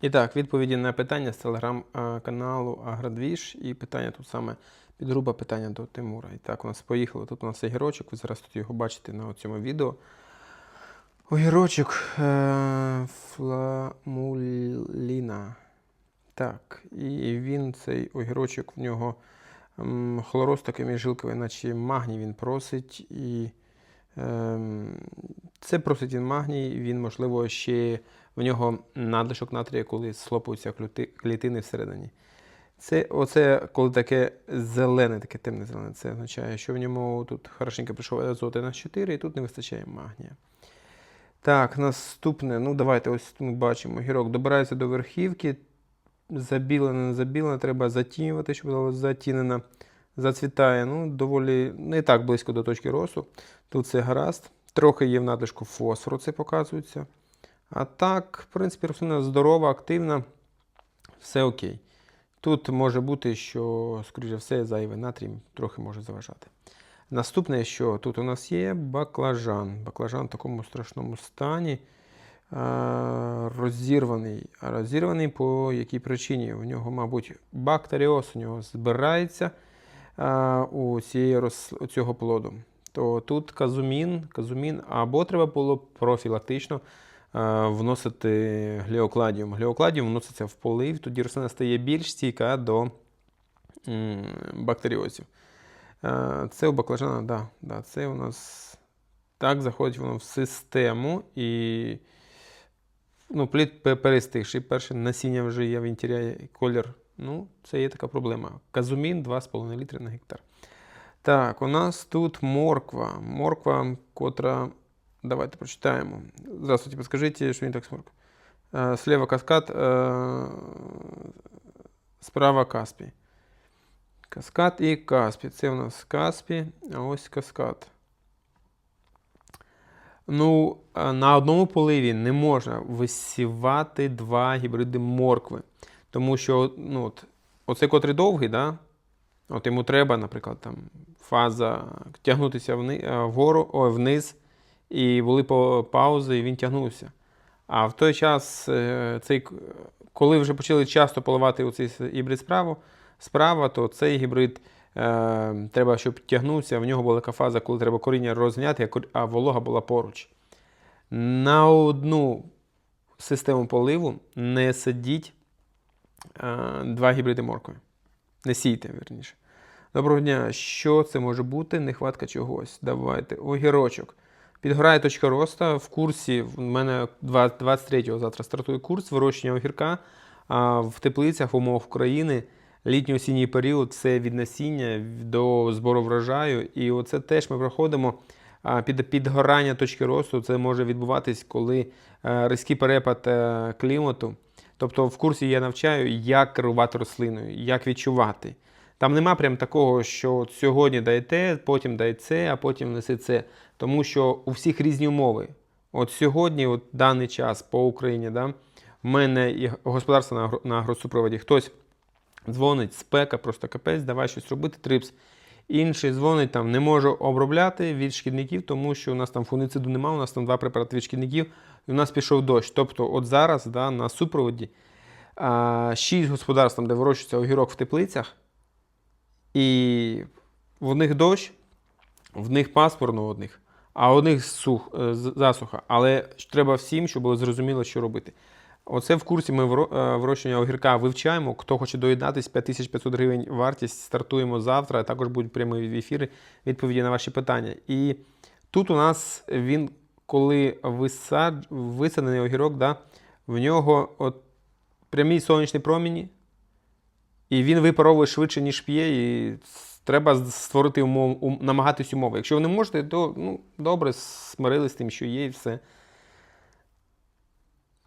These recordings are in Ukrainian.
І так, відповіді на питання з телеграм-каналу Агродвіж. І питання тут саме підгруба питання до Тимура. І так, у нас поїхало. Тут у нас огірочок, ви зараз тут його бачите на цьому відео. Огірочок е- фламуліна. Так, і він, цей огірочок, в нього хлороз такий жилковий, наче магній він просить. І ем, це просить магній, він, можливо, ще в нього надлишок натрія, коли слопаються клюти- клітини всередині. Це, оце, коли таке зелене, таке темне зелене, це означає, що в ньому тут хорошенько прийшов азот на 4 і тут не вистачає магнія. Так, наступне. Ну, давайте ось ми бачимо. Гірок добирається до верхівки. Забілене, не забілене, треба затінювати, щоб було затінено. Зацвітає. Ну, доволі не так близько до точки росту. Тут все гаразд. Трохи є в надлишку фосфору, це показується. А так, в принципі, рослина здорова, активна, все окей. Тут може бути, що, скоріше все, зайвий натрій трохи може заважати. Наступне, що тут у нас є баклажан. Баклажан в такому страшному стані. Розірваний. Розірваний по якій причині? У нього, мабуть, бактеріоз у нього збирається у, цієї у цього плоду. То тут казумін, казумін або треба було профілактично е, вносити гліокладіум. Гліокладіум вноситься в полив, тоді рослина стає більш стійка до бактеріозів. Е, Це у баклажана, да, да, це у нас так заходить воно в систему і ну, плід пе- перестигший. Перше насіння вже є, він тіряє колір. Ну, це є така проблема. Казумін 2,5 літри на гектар. Так, у нас тут морква. Морква, котра. Давайте прочитаємо. Здравствуйте, подскажите, что не так с. Э, Слева каскад, э, справа Каспій. Каскад і Каспій. Це у нас Каспій, а ось каскад. Ну, на одному поливі не можна висівати два гібриди моркви. Тому що ну, от, оцей котрий довгий, да? От йому треба, наприклад, там, фаза тягнутися е, вгору, ой, вниз, і були паузи, і він тягнувся. А в той час, е, цей, коли вже почали часто поливати оцей с- гібрид справа, справа, то цей гібрид е, треба, щоб тягнувся. В нього була така фаза, коли треба коріння розняти, а а волога була поруч. На одну систему поливу не сидіть е, два гібриди моркви. Не сійте, верніше. Доброго дня. Що це може бути? Нехватка чогось. Давайте. Огірочок. Підгорає точка росту. В курсі в мене 23-го завтра стартує курс вирощення огірка. А в теплицях в умовах України літньо-осінній період це від насіння до збору врожаю. І оце теж ми проходимо. Під підгорання точки росту це може відбуватись, коли е, різкий перепад е, клімату. Тобто в курсі я навчаю, як керувати рослиною, як відчувати. Там нема прям такого, що от сьогодні дай те, потім дай це, а потім неси це. Тому що у всіх різні умови. От сьогодні, от даний час по Україні, да, в мене і господарство на, агро- агросупроводі, хтось дзвонить, спека, просто капець, давай щось робити, трипс. Інший дзвонить там, не можу обробляти від шкідників, тому що у нас там фунициду немає, у нас там два препарати від шкідників, і у нас пішов дощ. Тобто, от зараз да, на супроводі а, шість господарств, там, де вирощується огірок в теплицях, і в них дощ, в них пасмурно у одних, а одних сух, е, засуха. Але треба всім, щоб було зрозуміло, що робити. Оце в курсі ми е, вирощування огірка вивчаємо. Хто хоче доєднатись, 5500 гривень вартість. Стартуємо завтра. Також будуть прямі ефіри, відповіді на ваші питання. І тут у нас він, коли висад... висадений огірок, да, в нього от прямі сонячні проміні, і він випаровує швидше, ніж п'є, і треба створити умов, ум- намагатись умови. Якщо ви не можете, то ну, добре, смирились з тим, що є, і все.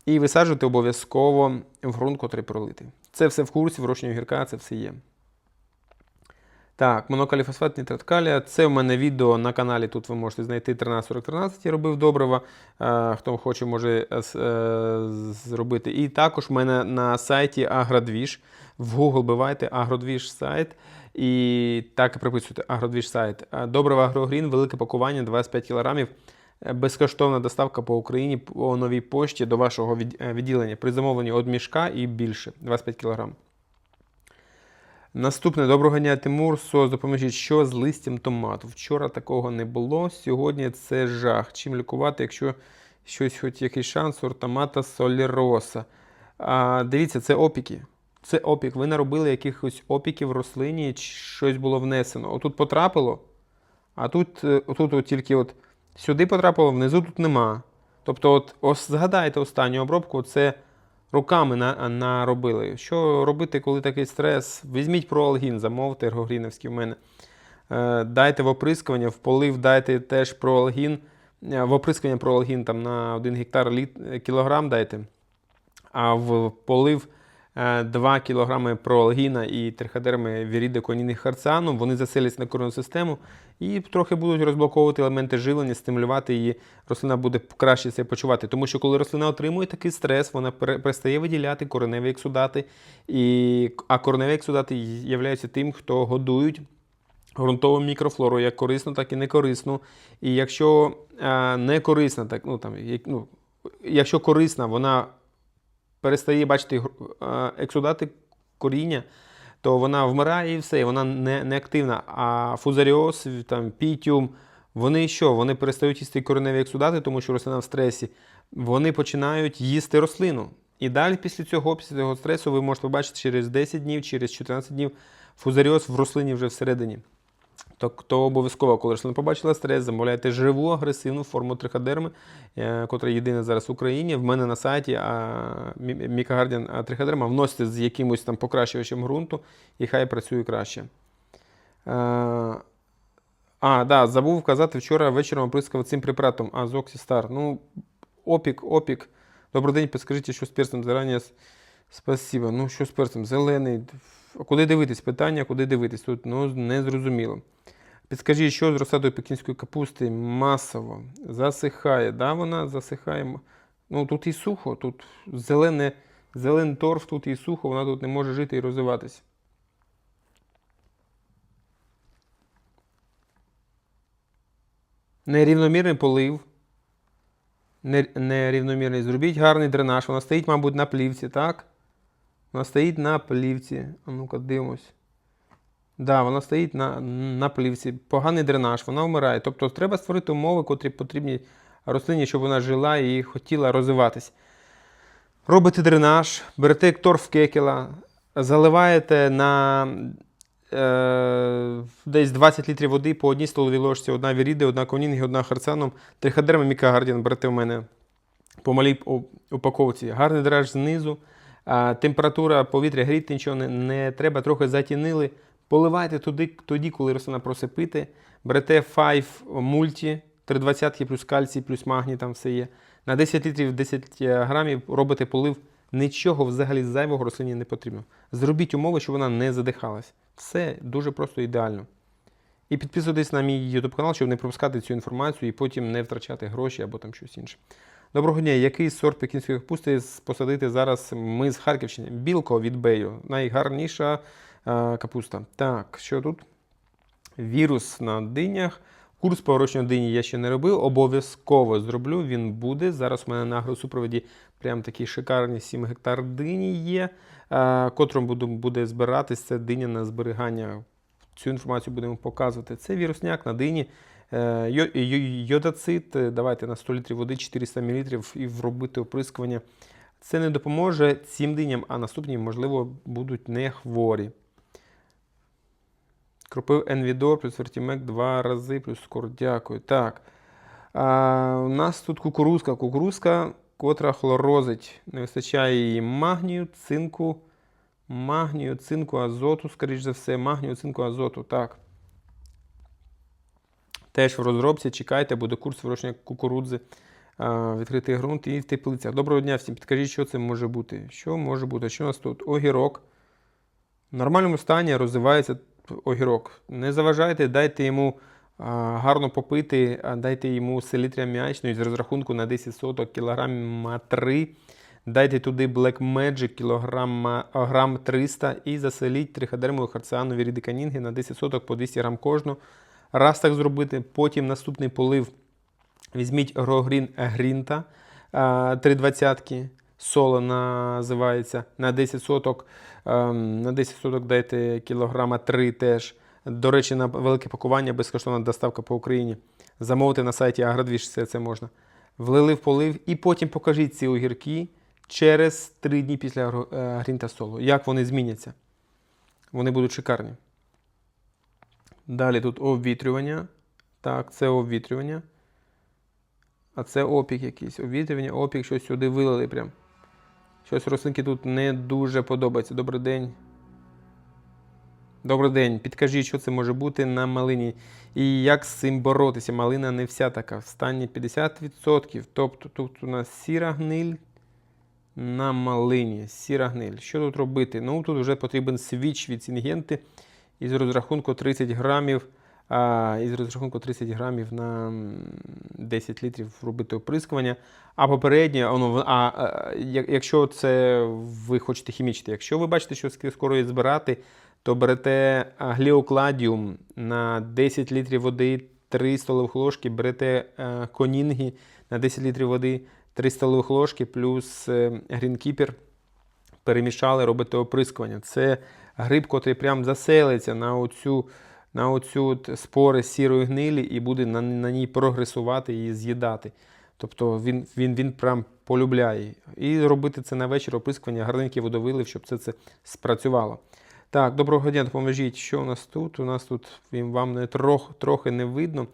І висаджувати обов'язково в ґрунт, котрий пролитий. Це все в курсі, вирощення огірка, це все є. Так, монокаліфосфат, нітрат калія. Це в мене відео на каналі. Тут ви можете знайти 134013. Я робив добрива. Е, Хто хоче, може е, е, зробити. І також в мене на сайті Агродвіж. В Google бивайте Агродвіж сайт. І так і приписуйте Агродвіж сайт. Добрива Агрогрін, велике пакування 25 кг. безкоштовна доставка по Україні по новій пошті до вашого відділення при замовленні від мішка і більше 25 кг. Наступне доброго дня, Тимур. СОС допоможіть, що з листям томату. Вчора такого не було. Сьогодні це жах. Чим лікувати, якщо щось, хоч якийсь шанс, сорт томата соліроса. А, дивіться, це опіки. Це опік. Ви наробили якихось опіків в рослині, щось було внесено. Отут потрапило, а тут, е, отут от тільки от сюди потрапило, внизу тут нема. Тобто, от ось згадайте останню обробку, це руками на, наробили. Що робити, коли такий стрес? Візьміть проалгін, замовте ергогрінівський в мене. Е, Дайте в оприскування, в полив дайте теж проалгін. Е, В оприскування проалгін там на 1 гектар кілограм дайте, а в полив 2 кг проалгіна і триходерми віріди конінних харціану. Вони заселяться на коренну систему і трохи будуть розблоковувати елементи живлення, стимулювати її. Рослина буде краще себе почувати. Тому що коли рослина отримує такий стрес, вона перестає виділяти кореневі ексудати. І... А кореневі ексудати являються тим, хто годують ґрунтову мікрофлору, як корисну, так і некорисну. І якщо е, не корисна, так, ну, там, як, ну, якщо корисна, вона перестає бачити е, ексудати коріння, то вона вмирає і все, вона не, не активна. А фузаріоз, там, пітіум, вони що? Вони перестають їсти кореневі ексудати, тому що рослина в стресі. Вони починають їсти рослину. І далі після цього, після цього стресу, ви можете побачити через 10 днів, через 14 днів фузаріоз в рослині вже всередині. То, то обов'язково, коли рослина побачила стрес, замовляйте живу агресивну форму триходерми, е, котра єдина зараз в Україні. В мене на сайті Мікагардіан триходерма вносите з якимось там покращувачем ґрунту, і хай працює краще. Е, а, да, забув казати, вчора вечором оприскав цим препаратом Азоксістар. Ну, опік, опік. Добрий день, підскажіть, що з перцем зарані. Спасибо. Ну, що з перцем? Зелений. А Куди дивитись? Питання, куди дивитись? Тут ну, не зрозуміло. Підскажіть, що з розсадою пекінської капусти масово засихає. Да, вона засихає. Ну, тут і сухо, тут зелене, зелений торф, тут і сухо, вона тут не може жити і розвиватися. Нерівномірний полив. Нерівномірний. Зробіть гарний дренаж. Вона стоїть, мабуть, на плівці, так? Вона стоїть на плівці. А ну-ка, дивимось. Да, вона стоїть на, на плівці. Поганий дренаж, вона вмирає. Тобто треба створити умови, котрі потрібні рослині, щоб вона жила і хотіла розвиватись. Робите дренаж, берете торф кекела, заливаєте на е, десь 20 літрів води по одній столовій ложці, одна віріди, одна конінги, одна харцаном, триходерма мікагардіан берете в мене по малій упаковці. Гарний драж знизу. Температура повітря гріти нічого не, не треба, трохи затінили. Поливайте туди, тоді, коли рослина просить пити. Берете 5 мульті, 320 плюс кальцій, плюс магній, там все є. На 10 літрів 10 грамів робите полив. Нічого взагалі зайвого рослині не потрібно. Зробіть умови, щоб вона не задихалась. Все дуже просто ідеально. І підписуйтесь на мій YouTube канал, щоб не пропускати цю інформацію і потім не втрачати гроші або там щось інше. Доброго дня. Який сорт пекінської капусти посадити зараз ми з Харківщини? Білко від Бею. Найгарніша е, капуста. Так, що тут? Вірус на динях. Курс по вирощуванню дині я ще не робив. Обов'язково зроблю. Він буде. Зараз у мене на агросупроводі прям такі шикарні 7 гектар дині є, е, котром буду, буде збиратись. Це диня на зберігання. Цю інформацію будемо показувати. Це вірусняк на дині. Е, йо- йо- Йодацит, е, давайте на 100 літрів води 400 мл і вробити оприскування. Це не допоможе цим диням, а наступні, можливо, будуть не хворі. Кропив Енвідор плюс Вертімек два рази, плюс скор. Дякую. Так. А, у нас тут кукурузка. Кукурузка, котра хлорозить. Не вистачає її магнію, цинку, магнію, цинку, азоту, скоріш за все, магнію, цинку, азоту. Так. Теж в розробці. Чекайте, буде курс вирощення кукурудзи, відкритий ґрунт і в теплицях. Доброго дня всім. Підкажіть, що це може бути. Що може бути? Що у нас тут? Огірок. В нормальному стані розвивається огірок. Не заважайте, дайте йому гарно попити, дайте йому селітря м'ячної з розрахунку на 10 соток кілограма 3. Дайте туди Black Magic кілограма, грам 300 і заселіть триходермою харціанові рідиканінги на 10 соток по 200 грам кожну. Раз так зробити, потім наступний полив Візьміть Грогрін Грінта а, 320 соло називається. На 10 соток, ем, на 10 соток дайте кілограма 3 теж. До речі, на велике пакування, безкоштовна доставка по Україні. Замовити на сайті Агродвіж, все це можна. Влили в полив і потім покажіть ці огірки через 3 дні після е, грінта соло. Як вони зміняться? Вони будуть шикарні. Далі тут обвітрювання. Так, це обвітрювання. А це опік якийсь. Обвітрювання, опік, щось сюди вилили прям. Щось рослинки тут не дуже подобається. Добрий день. Добрий день. Підкажіть, що це може бути на малині. І як з цим боротися? Малина не вся така. В стані 50%. Тобто тут у нас сіра гниль на малині. Сіра гниль. Що тут робити? Ну, тут вже потрібен свіч від Сінгенти із розрахунку 30 грамів. Із розрахунку 30 грамів на 10 літрів робити оприскування. А попереднє, ну, а, а, якщо це ви хочете хімічити, якщо ви бачите, що скоро її збирати, то берете гліокладіум на 10 літрів води, 3 столових ложки, берете конінги на 10 літрів води, 3 столових ложки, плюс е, грінкіпер, перемішали, робите оприскування. Це гриб, котрий прям заселиться на оцю, на оцю спори сірої гнилі і буде на, на ній прогресувати і з'їдати. Тобто він, він, він прям полюбляє. І робити це на вечір оприскування, гарненький водовилив, щоб це, це спрацювало. Так, доброго дня, допоможіть. Що у нас тут? У нас тут вам не трох, трохи не видно.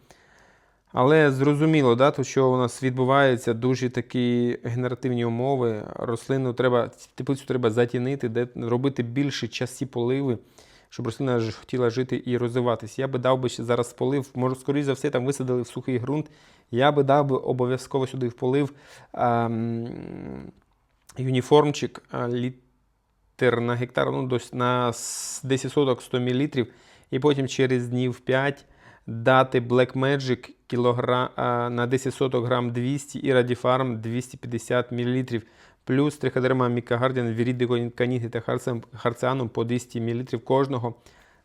Але зрозуміло, да, то, що у нас відбувається дуже такі генеративні умови. Рослину треба, теплицю треба затінити, де робити більше часі поливи, щоб рослина ж хотіла жити і розвиватися. Я би дав би зараз полив, може, скоріш за все, там висадили в сухий ґрунт. Я би дав би обов'язково сюди в полив ем, юніформчик а, літр на гектар, ну, на с- 10 соток 100 мл, і потім через днів 5 дати Black Magic кілограм, а, на 10 соток грам 200 і Radifarm 250 мл. Плюс триходерма Мікагардіан, Віріди, Каніги та Харцем- по 200 мл кожного.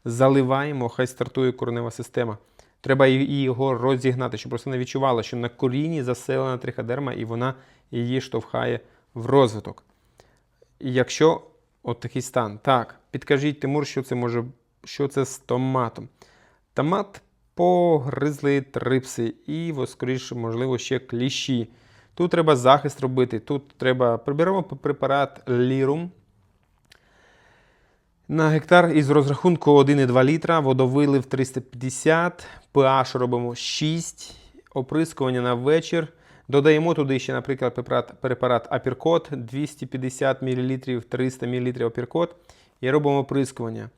Заливаємо, хай стартує коренева система. Треба ї- і його розігнати, щоб рослина відчувала, що на корінні заселена триходерма і вона її штовхає в розвиток. Якщо от такий стан, так, підкажіть, Тимур, що це може, що це з томатом. Томат погризли трипси і, во, скоріше, можливо, ще кліщі. Тут треба захист робити. Тут треба приберемо препарат Лірум на гектар із розрахунку 1,2 літра, водовилив 350, pH робимо 6, оприскування на вечір. Додаємо туди ще, наприклад, препарат, препарат Апіркот 250 мл, 300 мл апіркот і робимо оприскування.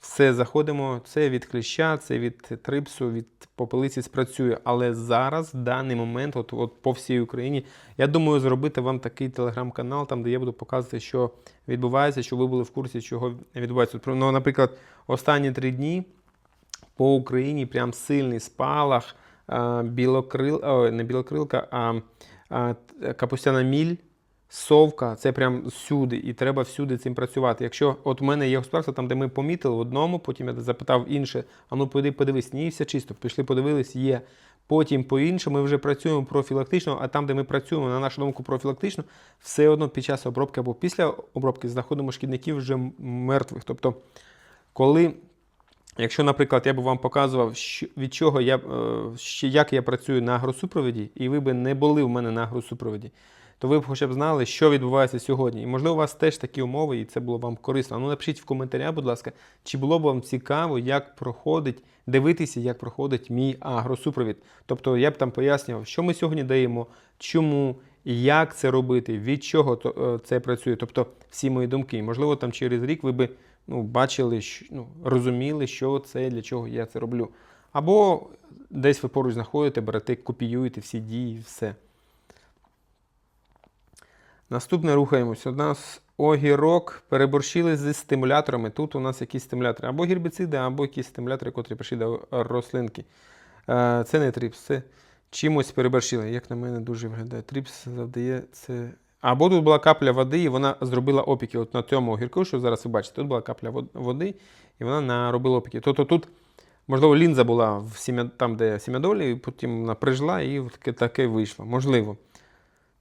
Все заходимо, це від кліща, це від трипсу, від попелиці спрацює. Але зараз, в даний момент, от, от по всій Україні, я думаю, зробити вам такий телеграм-канал, там, де я буду показувати, що відбувається, щоб ви були в курсі, чого відбувається. Ну, наприклад, останні три дні по Україні прям сильний спалах, білокрил, о, не білокрилка, а капустяна міль, совка, це прям всюди, і треба всюди цим працювати. Якщо от в мене є господарство, там, де ми помітили в одному, потім я запитав інше, а ну поди, подивись, ні, все чисто, пішли, подивились, є. Потім по іншому ми вже працюємо профілактично, а там, де ми працюємо, на нашу думку, профілактично, все одно під час обробки або після обробки знаходимо шкідників вже мертвих. Тобто, коли Якщо, наприклад, я б вам показував, від чого я, е, як я працюю на агросупроводі, і ви б не були в мене на агросупроводі, то ви б хоча б знали, що відбувається сьогодні. І можливо, у вас теж такі умови, і це було вам корисно. Ну, напишіть в коментарях, будь ласка, чи було б вам цікаво, як проходить, дивитися, як проходить мій агросупровід. Тобто я б там пояснював, що ми сьогодні даємо, чому, як це робити, від чого е, це працює. Тобто всі мої думки. Можливо, там через рік ви би ну, бачили, ну, розуміли, що це, для чого я це роблю. Або десь ви поруч знаходите, берете, копіюєте всі дії, все. Наступне рухаємось. У нас огірок переборщили зі стимуляторами. Тут у нас якісь стимулятори, або гербіциди, або якісь стимулятори, котрі прийшли до рослинки. Е, Це не тріпс, це чимось переборщили. Як на мене дуже виглядає. Тріпс завдає це. Або тут була капля води, і вона зробила опіки. От на цьому огірку, що зараз ви бачите, тут була капля води, і вона наробила опіки. Тобто тут Можливо, лінза була в сім'я, там, де сім'ядолі, і потім вона прижила і таке, таке вийшло. Можливо.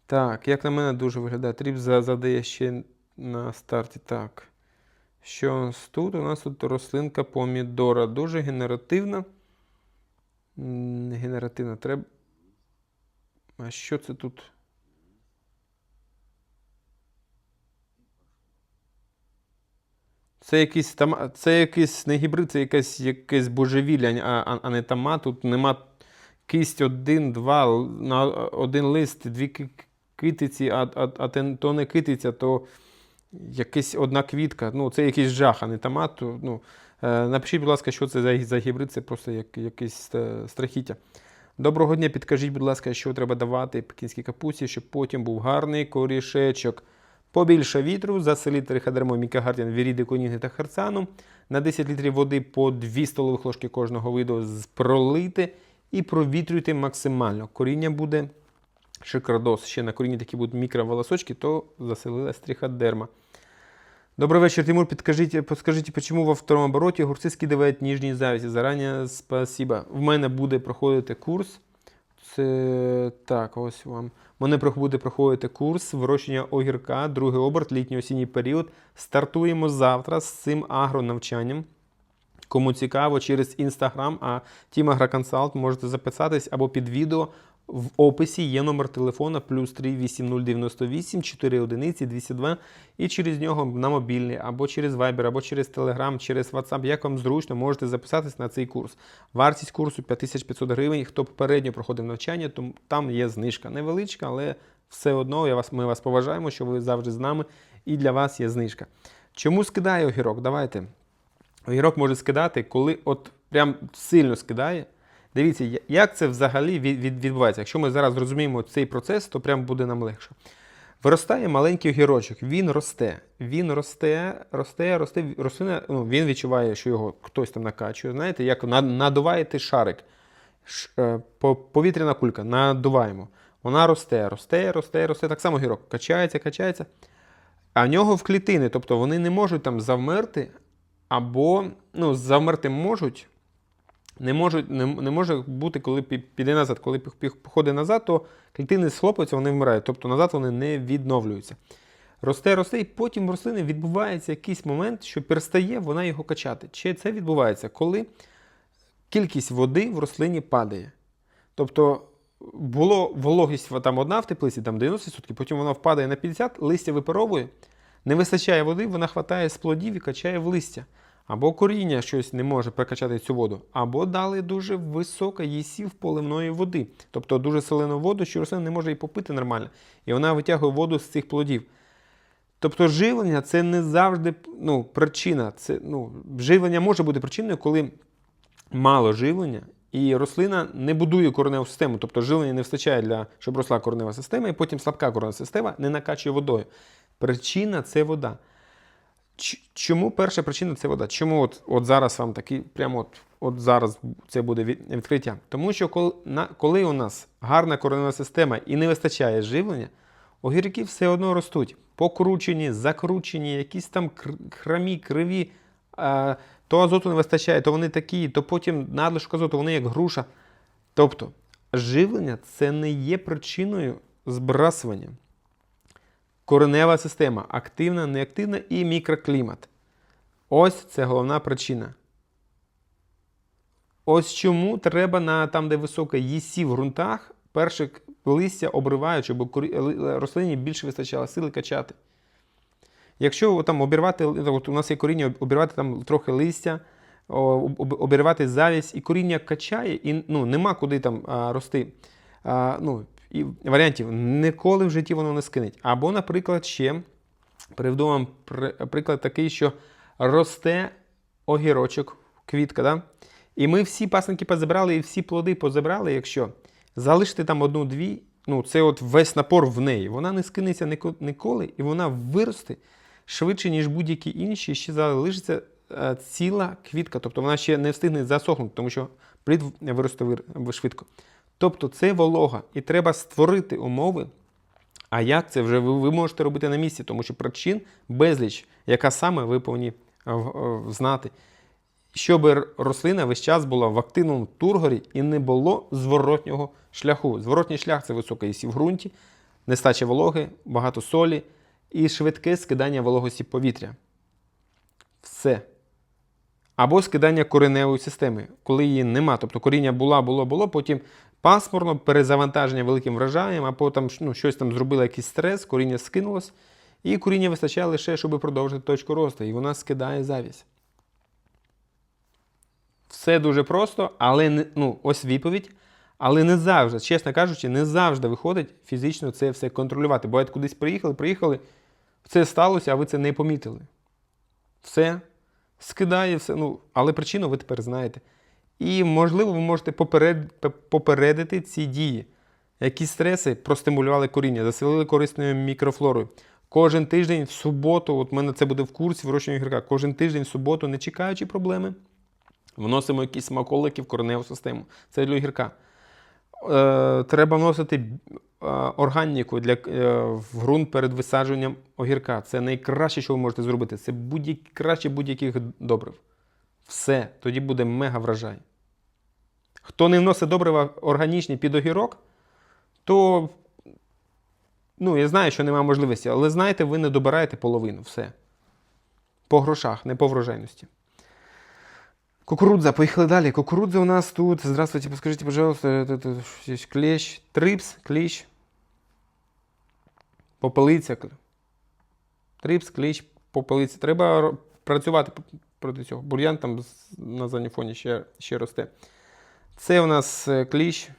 Так, як на мене дуже виглядає. Тріп задає ще на старті. Так. Що у нас тут? У нас тут рослинка помідора. Дуже генеративна. Не генеративна. Треба. А що це тут? Це якийсь там, це якийсь не гібрид, це якесь, якесь божевілля, а, а, а не томат. Тут нема кисть один, два, на один лист, дві китиці, а, а, а то не китиця, то якась одна квітка. Ну, це якийсь жах, а не томат. то, Ну, е, напишіть, будь ласка, що це за, за гібрид, це просто як, якесь е, страхіття. Доброго дня, підкажіть, будь ласка, що треба давати пекінській капусті, щоб потім був гарний корішечок. Побільше вітру, за селітри мікагардіан, віріди, конігни та харцану. На 10 літрів води по 2 столових ложки кожного виду пролити і провітрюйте максимально. Коріння буде шикардос. Ще на корінні такі будуть мікроволосочки, то заселилась триходерма. Добрый вечер, Тимур. Подскажите, подскажите, почему во втором обороті огурці скидывають ніжні завісі? Зарані спасибо. В мене буде проходити курс. Це так, ось вам. Мене буде проходити курс вирощення огірка, другий оберт, літньо-осінній період. Стартуємо завтра з цим агронавчанням. Кому цікаво, через Instagram, а Team Агроконсалт можете записатись або під відео. В описі є номер телефона плюс 3 8098 4 одиниці 202 і через нього на мобільний, або через Viber, або через Telegram, через WhatsApp, як вам зручно, можете записатись на цей курс. Вартість курсу 5500 гривень. Хто попередньо проходив навчання, то там є знижка. Невеличка, але все одно я вас, ми вас поважаємо, що ви завжди з нами, і для вас є знижка. Чому скидає огірок? Давайте. Огірок може скидати, коли от прям сильно скидає. Дивіться, як це взагалі від, від, відбувається. Якщо ми зараз зрозуміємо цей процес, то прям буде нам легше. Виростає маленький огірочок, він росте, він росте, росте, росте. Рослина, ну, він відчуває, що його хтось там накачує. Знаєте, як надуваєте шарик, е, по- повітряна кулька, надуваємо. Вона росте, росте, росте, росте. Так само огірок качається, качається. А в нього в клітини, тобто вони не можуть там завмерти, або ну, завмерти можуть, не, можуть, не, не може бути, коли піде назад. Коли походить назад, то клітини схлопуються, вони вмирають. Тобто назад вони не відновлюються. Росте, росте, і потім в рослини відбувається якийсь момент, що перестає вона його качати. Чи це відбувається, коли кількість води в рослині падає. Тобто було вологість там одна в теплиці, там 90%, потім вона впадає на 50%, листя випаровує, не вистачає води, вона хватає з плодів і качає в листя. Або коріння щось не може прокачати цю воду, або дали дуже висока їсів поливної води, тобто дуже солену воду, що рослина не може її попити нормально, і вона витягує воду з цих плодів. Тобто живлення це не завжди ну, причина. Це, ну, живлення може бути причиною, коли мало живлення, і рослина не будує кореневу систему. Тобто живлення не вистачає для щоб росла коренева система, і потім слабка коренева система не накачує водою. Причина це вода. Чому перша причина це вода? Чому от, от зараз вам такий, прямо от, от зараз це буде відкриття? Тому що коли, на, коли у нас гарна коренева система і не вистачає живлення, огірки все одно ростуть. Покручені, закручені, якісь там храмі, криві, а, то азоту не вистачає, то вони такі, то потім надлишок азоту, вони як груша. Тобто, живлення це не є причиною збрасування. Коренева система активна, неактивна і мікроклімат. Ось це головна причина. Ось чому треба на там, де висока ЄСі в ґрунтах, перше листя обривають, щоб рослині більше вистачало сили качати. Якщо там обірвати, от у нас є коріння, обірвати там трохи листя, обірвати завість, і коріння качає, і ну, нема куди там рости. Ну, і варіантів ніколи в житті воно не скинеть. Або, наприклад, ще приведу вам приклад такий, що росте огірочок, квітка, да? і ми всі пасенки позабрали і всі плоди позабрали, якщо залишити там одну-дві, ну це от весь напор в неї, вона не скинеться ніколи, і вона виросте швидше, ніж будь-які інші, і ще залишиться е, ціла квітка, тобто вона ще не встигне засохнути, тому що плід виросте швидко. Тобто це волога, і треба створити умови. А як це вже ви, можете робити на місці, тому що причин безліч, яка саме ви повинні е, е, знати. щоб рослина весь час була в активному тургорі і не було зворотнього шляху. Зворотній шлях це висока ісі в ґрунті, нестача вологи, багато солі і швидке скидання вологості повітря. Все. Або скидання кореневої системи, коли її нема. Тобто коріння була, було, було, потім пасмурно, перезавантаження великим врожаєм, а потім ну, щось там зробило якийсь стрес, коріння скинулось, і коріння вистачає лише, щоб продовжити точку росту, і вона скидає завість. Все дуже просто, але не, ну, ось відповідь. Але не завжди, чесно кажучи, не завжди виходить фізично це все контролювати. Бо кудись приїхали, приїхали, це сталося, а ви це не помітили. Все скидає, все. Ну, але причину ви тепер знаєте. І, можливо, ви можете попередити ці дії. Які стреси простимулювали коріння, заселили корисною мікрофлорою. Кожен тиждень в суботу, от в мене це буде в курсі вирощування гірка, кожен тиждень в суботу, не чекаючи проблеми, вносимо якісь смаколики в кореневу систему. Це для огірка. Е, треба вносити е, органіку для, е, в ґрунт перед висадженням огірка. Це найкраще, що ви можете зробити. Це будь краще будь-яких добрив. Все, тоді буде мега врожай. Хто не вносить добрива органічні під огірок, то ну, я знаю, що немає можливості, але знаєте, ви не добираєте половину. Все. По грошах, не по врожайності. Кукурудза, поїхали далі. Кукурудза у нас тут. Здравствуйте, подскажите, пожалуйста, здесь клещ, трипс, клещ, попелиця. Трипс, клещ, попелиця. Треба працювати проти цього. Бур'ян там на задньому фоні ще, ще росте. Це у нас е, кліщ.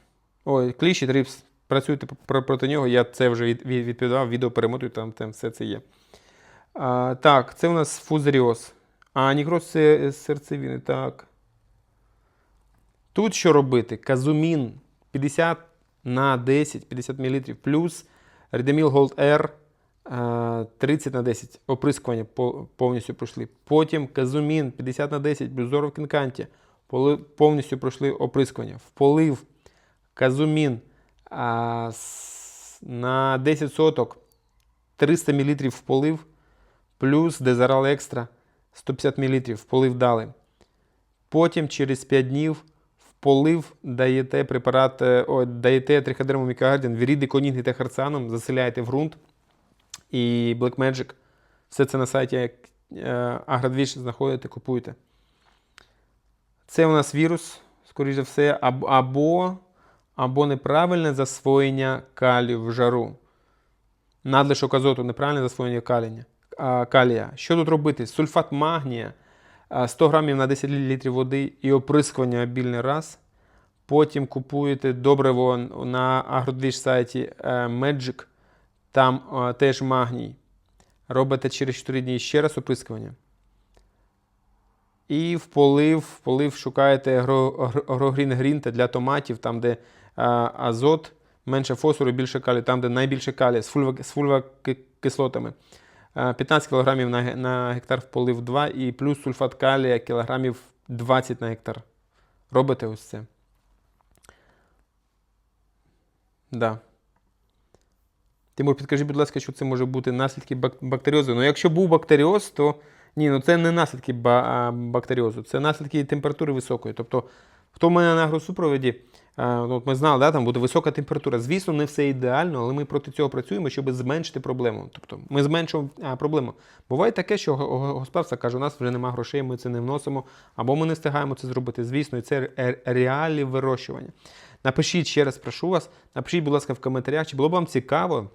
Ой, кліщ і трипс. Працюйте проти нього. Я це вже від, від, відповідав, відео перемотую, там, там все це є. А, так, це у нас фузаріоз. А нікроз це е, серцевини. Так. Тут що робити? Казумін 50 на 10, 50 мл, плюс Редеміл Gold R 30 на 10. Оприскування повністю пройшли. Потім казумін 50 на 10, плюс Зоров Кінканті. Повністю пройшли оприскування. В полив казумін а, на 10 соток 300 мл в полив, плюс Дезарал Екстра 150 мл в полив дали. Потім через 5 днів в полив даєте препарат, е, о, даєте триходерму мікагардін, віріди конінги та харцаном, заселяєте в ґрунт і Black Magic. Все це на сайті е, Агродвіж знаходите, купуєте. Це у нас вірус, скоріш за все, або, або неправильне засвоєння калію в жару. Надлишок азоту, неправильне засвоєння калія. калія. Що тут робити? Сульфат магнія, 100 грамів на 10 літрів води і оприскування обільний раз. Потім купуєте добриво на агродвіж сайті е, Magic, там е, теж магній. Робите через 4 дні ще раз оприскування. І в полив, в полив шукаєте агрогрін грінта для томатів, там, де а, азот, менше фосфору, більше калію, там, де найбільше фульва, з фульвакислотами. 15 кг на, на гектар в полив 2 і плюс сульфат калія кілограмів 20 на гектар. Робите ось це. Да. Тимур, підкажи, будь ласка, що це може бути наслідки бак- бактеріозу. Ну, якщо був бактеріоз, то ні, ну це не наслідки бактеріозу, це наслідки температури високої. Тобто, хто в мене на агросупроводі, ну, от ми знали, да, там буде висока температура. Звісно, не все ідеально, але ми проти цього працюємо, щоб зменшити проблему. Тобто ми зменшуємо проблему. Буває таке, що го- го- господарство каже, у нас вже немає грошей, ми це не вносимо, або ми не встигаємо це зробити. Звісно, і це ре- реалії вирощування. Напишіть ще раз, прошу вас, напишіть, будь ласка, в коментарях, чи було б вам цікаво,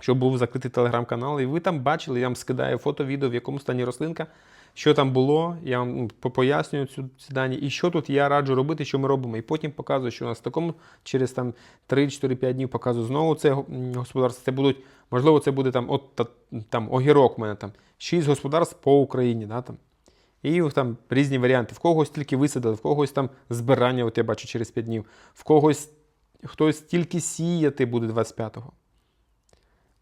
щоб був закритий телеграм-канал, і ви там бачили, я вам скидаю фото, відео, в якому стані рослинка, що там було, я вам ну, пояснюю цю, ці дані, і що тут я раджу робити, що ми робимо. І потім показую, що у нас в такому через там 3-4-5 днів показую знову це господарство. Це будуть, можливо, це буде там, от, та- там огірок у мене там, 6 господарств по Україні. Да, там. І там різні варіанти. В когось тільки висадили, в когось там збирання, от я бачу через 5 днів, в когось хтось тільки сіяти буде 25-го.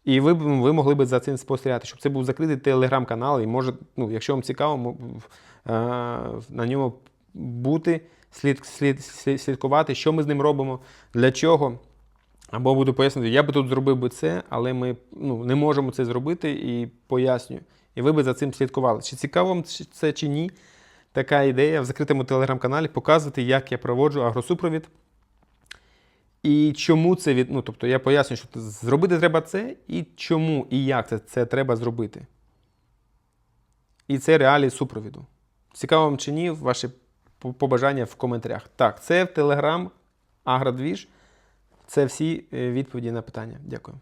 І ви, ви могли б за цим спостерігати, щоб це був закритий телеграм-канал, і може, ну, якщо вам цікаво, е, на ньому бути, слід, слід, слід, слідкувати, що ми з ним робимо, для чого. Або буду пояснити, я би тут зробив би це, але ми ну, не можемо це зробити і пояснюю. І ви би за цим слідкували. Чи цікаво вам це чи ні? така ідея в закритому телеграм-каналі показувати, як я проводжу агросупровід. І чому це від. Ну, тобто я пояснюю, що зробити треба це, і чому і як це, це треба зробити. І це реалії супровіду. Цікаво вам чи ні, ваші побажання в коментарях. Так, це в Телеграм Агродвіж. Це всі е, відповіді на питання. Дякую.